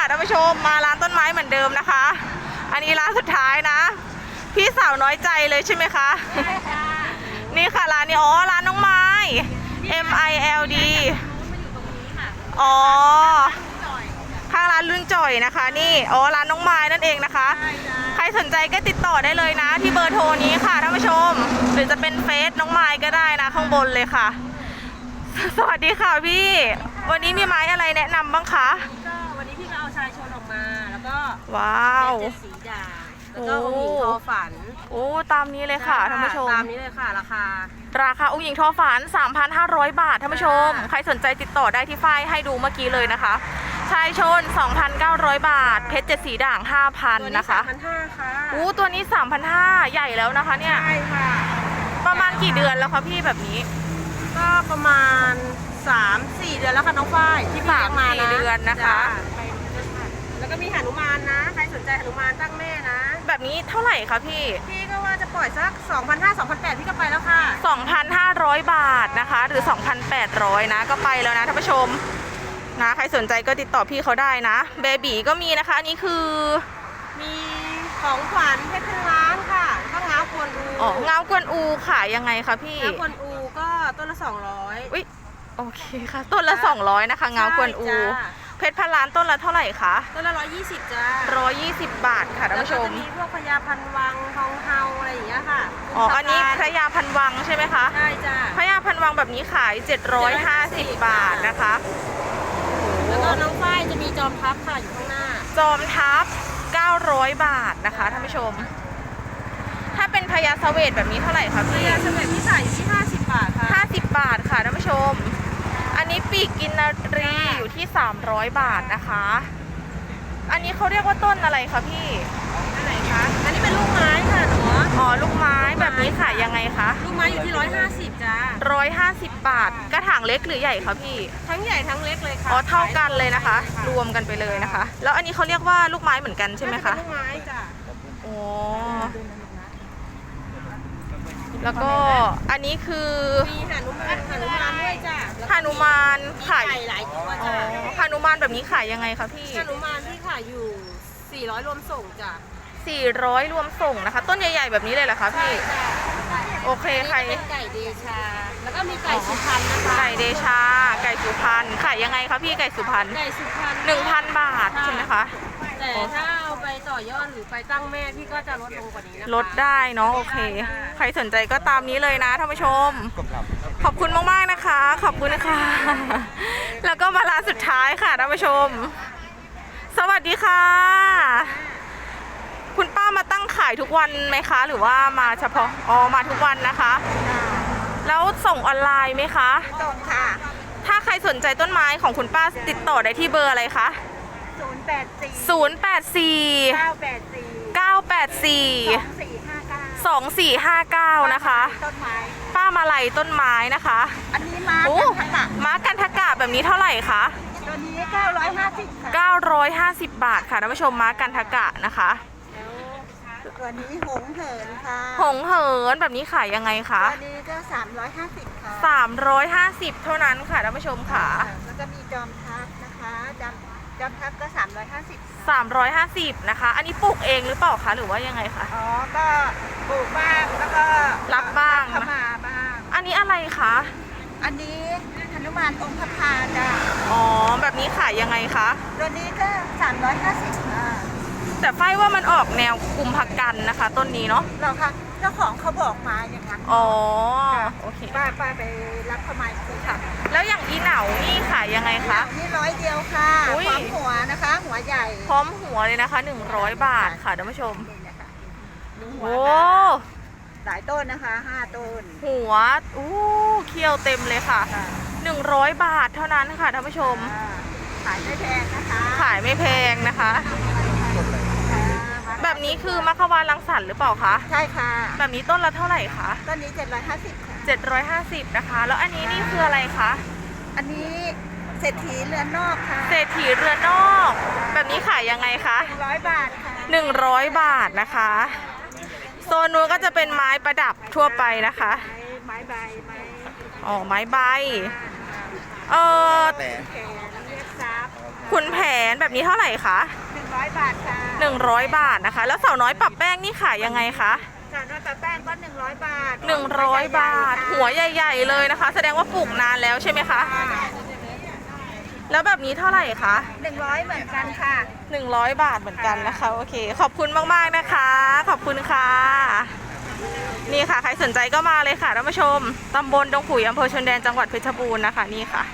ค่ะท่านผู้ชมมาร้านต้นไม้เหมือนเดิมนะคะ อันนี้ร้านสุดท้ายนะ พี่สาวน้อยใจเลยใช่ไหมคะ นี่ค่ะร้านนี้อ๋อร้านน้องไม้ M I L D อ๋อ ข้างร้านรุ่นจ่อยนะคะ นี่อ๋อร้านน้องไม้นั่นเองนะคะ ใครสนใจก็ติดต่อได้เลยนะ ที่เบอร์โทรนี้ค่ะท่านผู้ชม หรือจะเป็นเฟซน้องไม้ก็ได้นะ ข้างบนเลยค่ะ สวัสดีค่ะพี่ วันนี้มีไม้อะไรแนะนำบ้างคะ วก็ว้าว เจ็ดสีด่างแล้วก็องค์หญิงทอฝันโอ้ตามนี้เลยค่ะท่านผู้ชม ตามนี้เลยค่ะราคา ราคาองค์หญิงทอฝัน 3,500 บาทท่านผู้ชมใครสนใจติดต่อได้ที่ฝ้ายให้ดูเมื่อกี้เลยนะคะชายชน 2,900 บาท เพชรเจ็ดสีด่าง5,000นะคะพันห้าค่ะอู้ตัวนี้ 3,500 ใหญ่แล้วนะคะเนี่ย ใช่ค่ะ ประมาณกี่เดือนแล้วคะพี่แบบนี้ก็ประมาณ 3-4 เดือนแล้วค่ะน้องฝ้ายที่พี่เลี้ยงมาสามสี่นะเดือนนะคะ จ้แล้วก็มีหนุมานนะใคร สนใจหนุมานตั้งแม่นะ แบบนี้เท่าไหร่คะพี่ พี่ก็ว่าจะปล่อยสัก 2,500-2,800พี่ก็ไปแล้วค่ะ 2,500 บาทนะคะ หรือ 2,800 นะก็ไปแล้วนะท่านผู้ชมนะใครสนใจก็ติดต่อพี่เขาได้นะ เบบีก็มีนะคะ อันนี้คือ มีของขวัญเพชรพันล้านค่ะแล้วก็ง้าวกวนอูอ๋อเงากวนอูขายยังไงคะพี่ง้าวกวนอูก็ต้นละ 200อุ๊ยโอเคค่ะ ต้นละ 200 นะคะเงากวนอู ใช่จ้า เพชรพันล้านต้นละเท่าไหร่คะต้นละ120จ้า120บาทค่ะท่านผู้ชแล้วก็มจะมีพวกพญาพันวังทองเฮาอะไรอย่างเงี้ยค่ะอ๋ออันนี้พระยาพันวังใช่ไหมคะใช่จ้าพระยาพันวังแบบนี้ขาย750บาทนะคะแล้วก็น้องฝ้ายจะมีจอมพับค่ะอยู่ข้างหน้า จอมทัพ900บาทนะคะท่านผู้ชม ถ้าเป็นพญาเสวตแบบนี้เท่าไหร่คะพพี่ญาเสม็ดที่ใส่อยู่ที่ 50 บาทค่ะ 50 บาทค่ะท่านผู้ชม อันนี้ปี กกินนารีอยู่ที่ 300 บาทนะคะ อันนี้เขาเรียกว่าต้นอะไรคะพี่ อันไหนคะ อันนี้เป็นลูกไม้ค่ะหนูอ๋อ ลูกไม้แบบนี้ขายยังไงคะ ลูกไม้อยู่ที่ 150จ้า150 บาท กระถางเล็กหรือใหญ่คะพี่ ทั้งใหญ่ทั้งเล็กเลยค่ะอ๋อ เท่ากันเลยนะคะใช่รวมกันไปเลยนะคะ แล้วอันนี้เขาเรียกว่าลูกไม้เหมือนกันใช่ไหมคะน่าจเป็นลูกไม้จ้ะโอ้ แล้วก็อันนี้คือมีหนุมานหนุมานด้วยจ้ะแล้วฮานุมานมีขายไก่หลายตัวอ๋อจ้ะฮานุมานแบบนี้ขายยังไงคะพี่หนุมานที่ขายอยู่ 400 รวมส่งจ้ะ400 รวมส่งนะคะ ต้นใหญ่ ๆ แบบนี้เลยเหรอคะพี่ จ้ะโอเคใครอันนี้เป็นไก่เดชา แล้วก็มีไก่สุพรรณนะคะ ไก่เดชา ไก่สุพรรณขายยังไงคะพี่ไก่สุพรรณไก่สุพรรณหนึ่งพันบาทใช่ไหมคะ แต่ถ้าเอาไปต่อยอดหรือไปตั้งแม่พี่ก็จะลดลงกว่านี้นะคะลดได้เนาะโอเค ใครสนใจก็ตามนี้เลยนะท่านผู้ชม ขอบคุณมากๆนะคะ ขอบคุณนะคะ แล้วก็มาร้านสุดท้ายค่ะท่านผู้ชม สวัสดีค่ะ คุณป้ามาตั้งขายทุกวันไหมคะ หรือว่ามาเฉพาะอ๋อมาทุกวันนะคะ แล้วส่งออนไลน์ไหมคะตรงค่ะ ถ้าใครสนใจต้นไม้ของคุณป้าติดต่อได้ที่เบอร์อะไรคะ 084 084 984 984 2459 2459 นะคะ ต้นไม้ ป้ามาลัยต้นไม้นะคะอันนี้ม้าโอ้กันทะกะม้ากันทกะแบบนี้เท่าไหร่คะ ตัวนี้950ค่ะ950 บาทค่ะท่านผู้ชมม้ากันทกะนะคะ แล้วตัวนี้หงเหินค่ะหงเหินแบบนี้ขายยังไงคะ ตัวนี้ก็350ค่ะ350 เท่านั้นค่ะท่านผู้ชมค่ะ แล้วก็มีจอมทัพนะคะจอม จอมทัพก็ 350 350 นะคะ อันนี้ปลูกเองหรือเปล่าคะ หรือว่ายังไงคะ อ๋อ ก็ปลูกบ้างแล้วก็รับบ้าง เข้ามาบ้าง อันนี้อะไรคะ อันนี้หนุมานองค์พระพาจ้ะอ๋อ แบบนี้ขายยังไงคะตัวนี้ก็ 350ค่ะแต่ฝ้ายว่ามันออกแนวกุมภกันนะคะ ต้นนี้เนาะเราค่ะ เจ้าของเขาบอกมาอย่างนั้นอ๋อค่ะโอเคป้าป้าไปรับเข้ามาอีกค่ะแล้วอย่างอีเหนานี่ขายยังไงคะ นี่ร้อยเดียวค่ะอุ๊ยพร้อมหัวนะคะ หัวใหญ่ พร้อมหัวเลยนะคะ100บาทค่ะท่านผู้ชมนี่นะคะดูหัวโอ้ค่ะหลายต้นนะคะห้าต้น หัวอู้เคี้ยวเต็มเลยค่ะค่ะ100บาทเท่านั้นค่ะท่านผู้ชมอ่าขายไม่แพงนะคะ ขายไม่แพงนะคะค่ะ แบบนี้คือมัคควานรังสรรค์หรือเปล่าคะ ใช่ค่ะ แบบนี้ต้นละเท่าไหร่คะ ต้นนี้ 750 ค่ะ 750 นะคะ แล้วอันนี้นี่คืออะไรคะ อันนี้เศรษฐีเรือนนอกค่ะ เศรษฐีเรือนนอก แบบนี้ขายยังไงคะร้อยบาทค่ะ 100 บาทนะคะ โซนนู้นก็จะเป็นไม้ประดับทั่วไปนะคะ ไม้ไม้ใบ ไม้อ๋อไม้ใบ เออแต่แขนเรียกซับค่ะคุณแผนแบบนี้เท่าไหร่คะ หนึ่งร้อยบาทค่ะ100 บาทนะคะ แล้วสาวน้อยปรับแป้งนี่ขายยังไงคะจานกับแป้งก็หนึ่งร้อยบาท100 บาท หัวใหญ่ ๆ เลยนะคะ แสดงว่าปลูกนานแล้วใช่ไหมคะ แล้วแบบนี้เท่าไหร่คะหนึ่งร้อยเหมือนกันค่ะ 100 บาทเหมือนกันนะคะ โอเค ขอบคุณมากๆนะคะ ขอบคุณค่ะ นี่ค่ะ ใครสนใจก็มาเลยค่ะท่านผู้ชมตำบลดงขุยอำเภอชนแดนจังหวัดเพชรบูรณ์นะคะ นี่ค่ะ